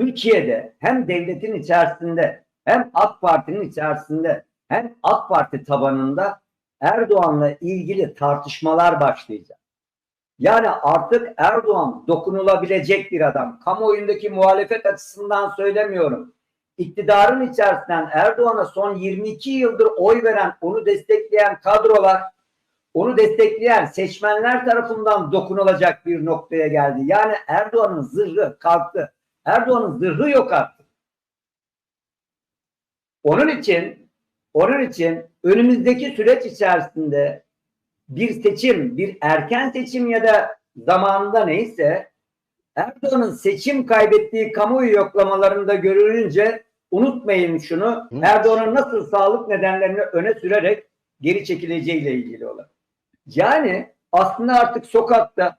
Türkiye'de hem devletin içerisinde hem AK Parti'nin içerisinde hem AK Parti tabanında Erdoğan'la ilgili tartışmalar başlayacak. Yani artık Erdoğan dokunulabilecek bir adam. Kamuoyundaki muhalefet açısından söylemiyorum. İktidarın içerisinden Erdoğan'a son 22 yıldır oy veren, onu destekleyen kadrolar, onu destekleyen seçmenler tarafından dokunulacak bir noktaya geldi. Yani Erdoğan'ın zırhı kalktı. Erdoğan'ın zırhı yok artık. Onun için onun için önümüzdeki süreç içerisinde bir seçim, bir erken seçim ya da zamanında neyse Erdoğan'ın seçim kaybettiği kamuoyu yoklamalarında görülünce unutmayın şunu. Erdoğan'ın nasıl sağlık nedenlerini öne sürerek geri çekileceğiyle ilgili olarak. Yani aslında artık sokakta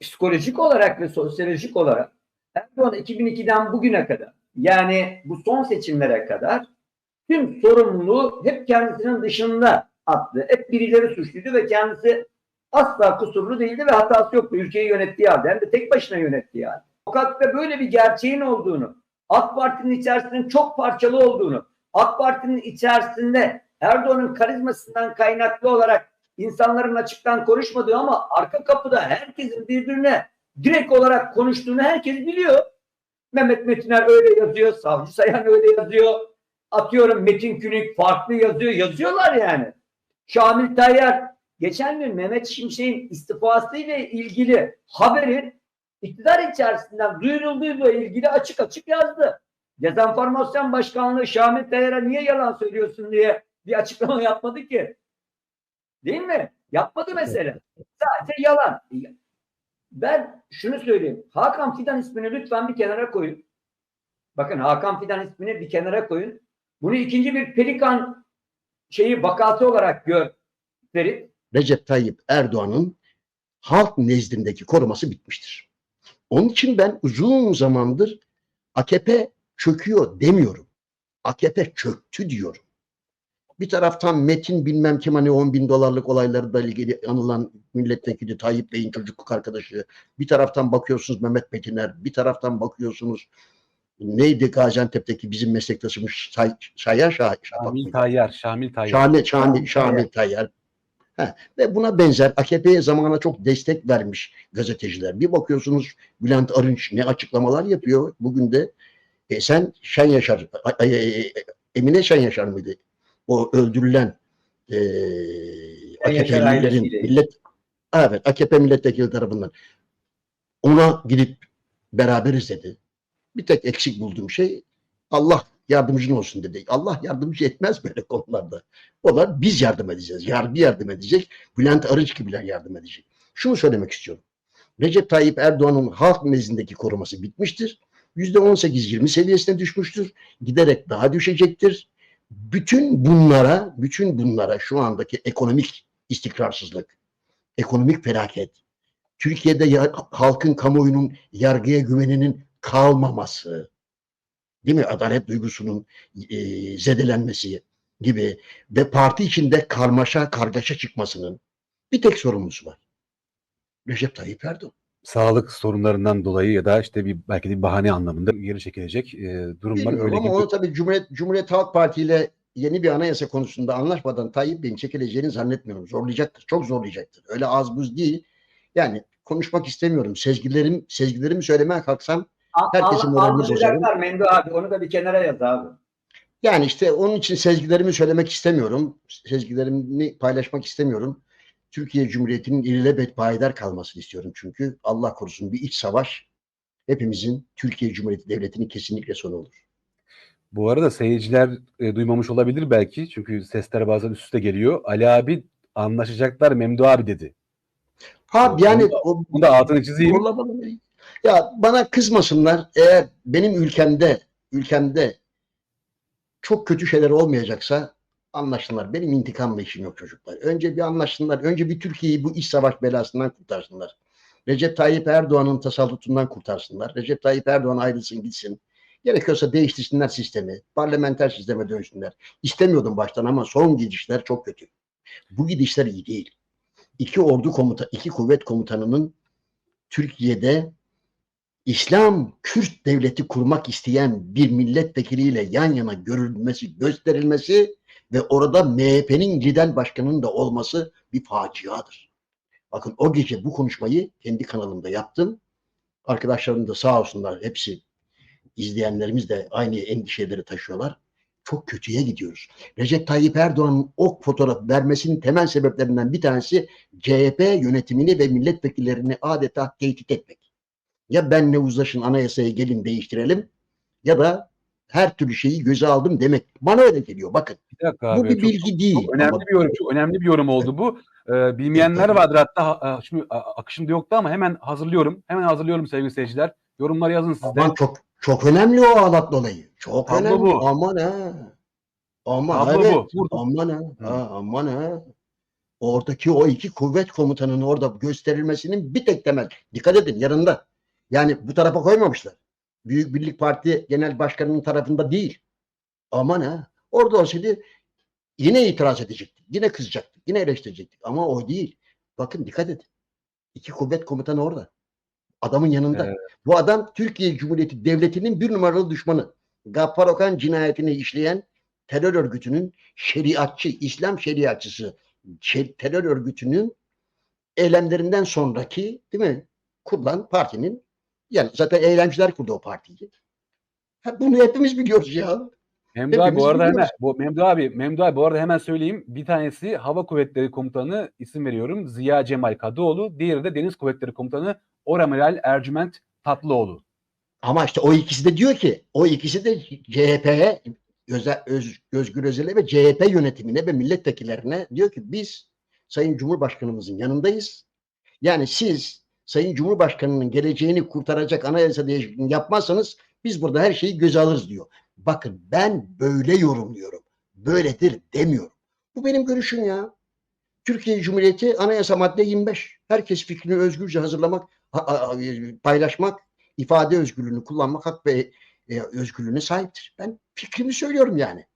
psikolojik olarak ve sosyolojik olarak Erdoğan 2002'den bugüne kadar yani bu son seçimlere kadar tüm sorumluluğu hep kendisinin dışında attı. Hep birileri suçluydu ve kendisi asla kusurlu değildi ve hatası yoktu. Ülkeyi yönettiği halde hem de tek başına yönettiği halde. Sokakta böyle bir gerçeğin olduğunu, AK Parti'nin içerisinin çok parçalı olduğunu, AK Parti'nin içerisinde Erdoğan'ın karizmasından kaynaklı olarak insanların açıktan konuşmadığı ama arka kapıda herkesin birbirine direkt olarak konuştuğunu herkes biliyor. Mehmet Metiner öyle yazıyor, Savcı Sayan öyle yazıyor. Atıyorum Metin Günük farklı yazıyor. Yazıyorlar yani. Şamil Tayyar geçen gün Mehmet Şimşek'in istifası ile ilgili haberi iktidar içerisinden duyurulduğuyla ilgili açık açık yazdı. Dezenformasyon Başkanlığı Şamil Tayyar'a niye yalan söylüyorsun diye bir açıklama yapmadı ki. Değil mi? Yapmadı mesela. Sadece yalan. Ben şunu söyleyeyim. Hakan Fidan ismini lütfen bir kenara koyun. Bakın Hakan Fidan ismini bir kenara koyun. Bunu ikinci bir pelikan şeyi vakası olarak gör Ferit. Recep Tayyip Erdoğan'ın halk nezdindeki koruması bitmiştir. Onun için ben uzun zamandır AKP çöküyor demiyorum. AKP çöktü diyorum. Bir taraftan Metin bilmem kim hani 10 bin dolarlık olaylarla ilgili anılan milletvekili Tayyip Bey'in çocukluk arkadaşı. Bir taraftan bakıyorsunuz Mehmet Metiner. Bir taraftan bakıyorsunuz neydi Gaziantep'teki bizim meslektaşımız Say, Sayar Şah, Şamil? Tayyar, Şamil Tayyar. Şamil, Şamil, Şamil Tayyar. Ha, ve buna benzer AKP'ye zamanla çok destek vermiş gazeteciler. Bir bakıyorsunuz Bülent Arınç ne açıklamalar yapıyor. Bugün de e, sen Şen Yaşar, e, Emine Şen Yaşar mıydı? O öldürülen e, AKP'lilerin millet evet AKP milletvekili tarafından ona gidip beraberiz dedi. Bir tek eksik bulduğum şey Allah yardımcın olsun dedi. Allah yardımcı etmez böyle konularda. Onlar biz yardım edeceğiz. Yargı yardım edecek. Bülent Arınç gibiler yardım edecek. Şunu söylemek istiyorum. Recep Tayyip Erdoğan'ın halk nezdindeki koruması bitmiştir. %18-20 seviyesine düşmüştür. Giderek daha düşecektir. Bütün bunlara, bütün bunlara şu andaki ekonomik istikrarsızlık, ekonomik felaket, Türkiye'de ya- halkın kamuoyunun yargıya güveninin kalmaması, değil mi? Adalet duygusunun e, zedelenmesi gibi ve parti içinde karmaşa, kargaşa çıkmasının bir tek sorumlusu var. Recep Tayyip Erdoğan. Sağlık sorunlarından dolayı ya da işte bir belki de bir bahane anlamında geri çekilecek e, durumlar Bilmiyorum öyle ama gibi. onu tabii Cumhuriyet, Cumhuriyet Halk Parti ile yeni bir anayasa konusunda anlaşmadan Tayyip Bey'in çekileceğini zannetmiyorum. Zorlayacaktır. Çok zorlayacaktır. Öyle az buz değil. Yani konuşmak istemiyorum. Sezgilerim, sezgilerimi söylemeye kalksam Herkesin al- moralini Almayacaklar Mendo abi. Onu da bir kenara yaz abi. Yani işte onun için sezgilerimi söylemek istemiyorum. Sezgilerimi paylaşmak istemiyorum. Türkiye Cumhuriyeti'nin ilelebet payidar kalmasını istiyorum çünkü. Allah korusun bir iç savaş hepimizin Türkiye Cumhuriyeti Devleti'nin kesinlikle sonu olur. Bu arada seyirciler e, duymamış olabilir belki. Çünkü sesler bazen üst üste geliyor. Ali abi anlaşacaklar Memdu abi dedi. Ha yani da- o, Bunu da altını çizeyim. Ya bana kızmasınlar. Eğer benim ülkemde ülkemde çok kötü şeyler olmayacaksa anlaşsınlar. Benim intikamla işim yok çocuklar. Önce bir anlaşsınlar. Önce bir Türkiye'yi bu iç savaş belasından kurtarsınlar. Recep Tayyip Erdoğan'ın tasallutundan kurtarsınlar. Recep Tayyip Erdoğan ayrılsın gitsin. Gerekiyorsa değiştirsinler sistemi. Parlamenter sisteme dönsünler. İstemiyordum baştan ama son gidişler çok kötü. Bu gidişler iyi değil. İki ordu komuta, iki kuvvet komutanının Türkiye'de İslam Kürt devleti kurmak isteyen bir milletvekiliyle yan yana görülmesi, gösterilmesi ve orada MHP'nin lidel başkanının da olması bir faciadır. Bakın o gece bu konuşmayı kendi kanalımda yaptım. Arkadaşlarım da sağ olsunlar hepsi izleyenlerimiz de aynı endişeleri taşıyorlar. Çok kötüye gidiyoruz. Recep Tayyip Erdoğan'ın o fotoğraf vermesinin temel sebeplerinden bir tanesi CHP yönetimini ve milletvekillerini adeta tehdit etmek. Ya benle uzlaşın anayasayı gelin değiştirelim ya da her türlü şeyi göze aldım demek. Bana öyle geliyor bakın. Bir dakika abi. bu bir çok- bilgi değil. Çok önemli ama bir yorum. Çok önemli bir yorum oldu bu. Ee, bilmeyenler vardır hatta ha- şimdi akışımda yoktu ama hemen hazırlıyorum. Hemen hazırlıyorum sevgili seyirciler. Yorumları yazın siz de. Aman çok çok önemli o ağlatma olayı. Çok Tablo önemli. bu. Aman ha. Aman Tablo evet. bu. Aman ha. ha. Aman ha. Oradaki o iki kuvvet komutanının orada gösterilmesinin bir tek temel. Dikkat edin yanında. Yani bu tarafa koymamışlar. Büyük Birlik Parti Genel Başkanı'nın tarafında değil. Aman ha. Orada olsaydı yine itiraz edecektik. Yine kızacaktık. Yine eleştirecektik. Ama o değil. Bakın dikkat edin. İki kuvvet komutanı orada. Adamın yanında. Evet. Bu adam Türkiye Cumhuriyeti Devleti'nin bir numaralı düşmanı. Gaffar Okan cinayetini işleyen terör örgütünün şeriatçı, İslam şeriatçısı şer- terör örgütünün eylemlerinden sonraki değil mi? Kurulan partinin yani zaten eylemciler kurdu o partiyi. Ha, bunu hepimiz biliyoruz ya. Memdu abi bu arada hemen biliyoruz. bu Memdu abi Memdu abi bu arada hemen söyleyeyim. Bir tanesi Hava Kuvvetleri Komutanı isim veriyorum. Ziya Cemal Kadıoğlu. Diğeri de Deniz Kuvvetleri Komutanı Oramiral Ercüment Tatlıoğlu. Ama işte o ikisi de diyor ki o ikisi de CHP'ye Öze- Öz, Özgür Özel'e ve CHP yönetimine ve milletvekillerine diyor ki biz Sayın Cumhurbaşkanımızın yanındayız. Yani siz Sayın Cumhurbaşkanının geleceğini kurtaracak anayasa değişikliğini yapmazsanız biz burada her şeyi göze alırız diyor. Bakın ben böyle yorumluyorum. Böyledir demiyorum. Bu benim görüşüm ya. Türkiye Cumhuriyeti Anayasa madde 25. Herkes fikrini özgürce hazırlamak, ha- ha- paylaşmak, ifade özgürlüğünü kullanmak hak ve e, özgürlüğüne sahiptir. Ben fikrimi söylüyorum yani.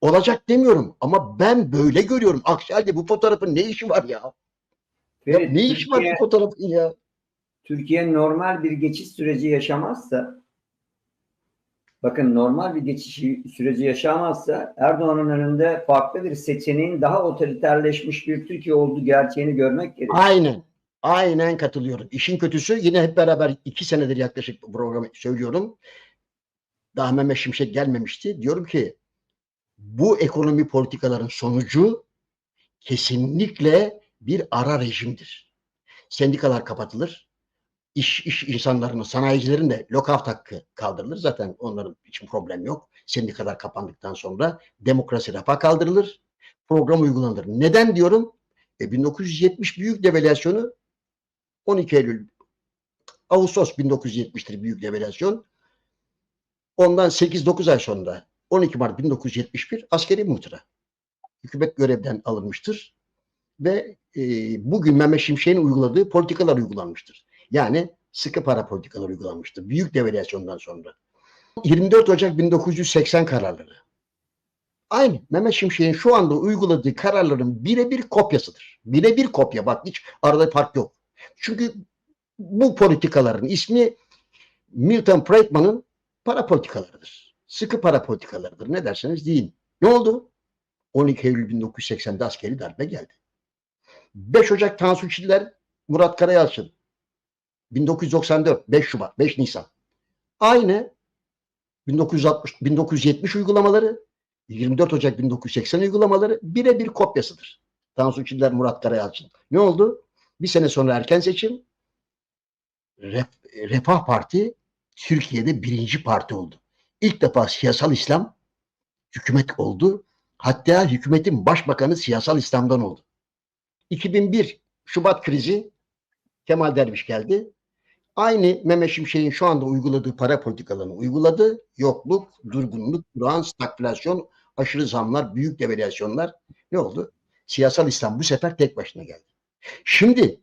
Olacak demiyorum ama ben böyle görüyorum. Aksi bu fotoğrafın ne işi var ya? Ferit, ne işi var Türkiye- bu fotoğrafın ya? Türkiye normal bir geçiş süreci yaşamazsa bakın normal bir geçiş süreci yaşamazsa Erdoğan'ın önünde farklı bir seçeneğin daha otoriterleşmiş bir Türkiye olduğu gerçeğini görmek gerekiyor. Aynen. Aynen katılıyorum. İşin kötüsü yine hep beraber iki senedir yaklaşık bu programı söylüyorum. Daha Mehmet Şimşek gelmemişti. Diyorum ki bu ekonomi politikaların sonucu kesinlikle bir ara rejimdir. Sendikalar kapatılır. İş, iş insanlarının, sanayicilerin de lockout hakkı kaldırılır. Zaten onların için problem yok. Sendikalar kapandıktan sonra demokrasi rafa kaldırılır. Program uygulanır. Neden diyorum? E, 1970 büyük devalüasyonu 12 Eylül Ağustos 1970'tir büyük devalüasyon. Ondan 8-9 ay sonra 12 Mart 1971 askeri muhtıra. Hükümet görevden alınmıştır ve e, bugün Mehmet Şimşek'in uyguladığı politikalar uygulanmıştır. Yani sıkı para politikaları uygulanmıştır. Büyük devalüasyondan sonra. 24 Ocak 1980 kararları. Aynı Mehmet Şimşek'in şu anda uyguladığı kararların birebir kopyasıdır. Birebir kopya bak hiç arada fark yok. Çünkü bu politikaların ismi Milton Friedman'ın para politikalarıdır. Sıkı para politikalarıdır. Ne derseniz deyin. Ne oldu? 12 Eylül 1980'de askeri darbe geldi. 5 Ocak Tansu Çiller, Murat Karayalçın. 1994, 5 Şubat, 5 Nisan. Aynı 1960, 1970 uygulamaları, 24 Ocak 1980 uygulamaları birebir kopyasıdır. Tansu Çiller, Murat Karayalçın. Ne oldu? Bir sene sonra erken seçim. Ref- Refah Parti Türkiye'de birinci parti oldu. İlk defa siyasal İslam hükümet oldu. Hatta hükümetin başbakanı siyasal İslam'dan oldu. 2001 Şubat krizi Kemal Derviş geldi. Aynı Mehmet Şimşek'in şu anda uyguladığı para politikalarını uyguladı. Yokluk, durgunluk, durağan, stagflasyon, aşırı zamlar, büyük devalüasyonlar. Ne oldu? Siyasal İslam bu sefer tek başına geldi. Şimdi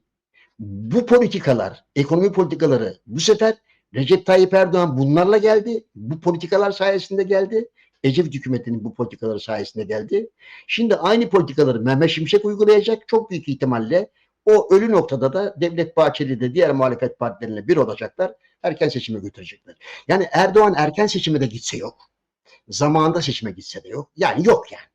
bu politikalar, ekonomi politikaları bu sefer Recep Tayyip Erdoğan bunlarla geldi. Bu politikalar sayesinde geldi. Ecevit hükümetinin bu politikaları sayesinde geldi. Şimdi aynı politikaları Mehmet Şimşek uygulayacak. Çok büyük ihtimalle o ölü noktada da Devlet Bahçeli de diğer muhalefet partilerine bir olacaklar. erken seçime götürecekler. Yani Erdoğan erken seçime de gitse yok. Zamanında seçime gitse de yok. Yani yok yani.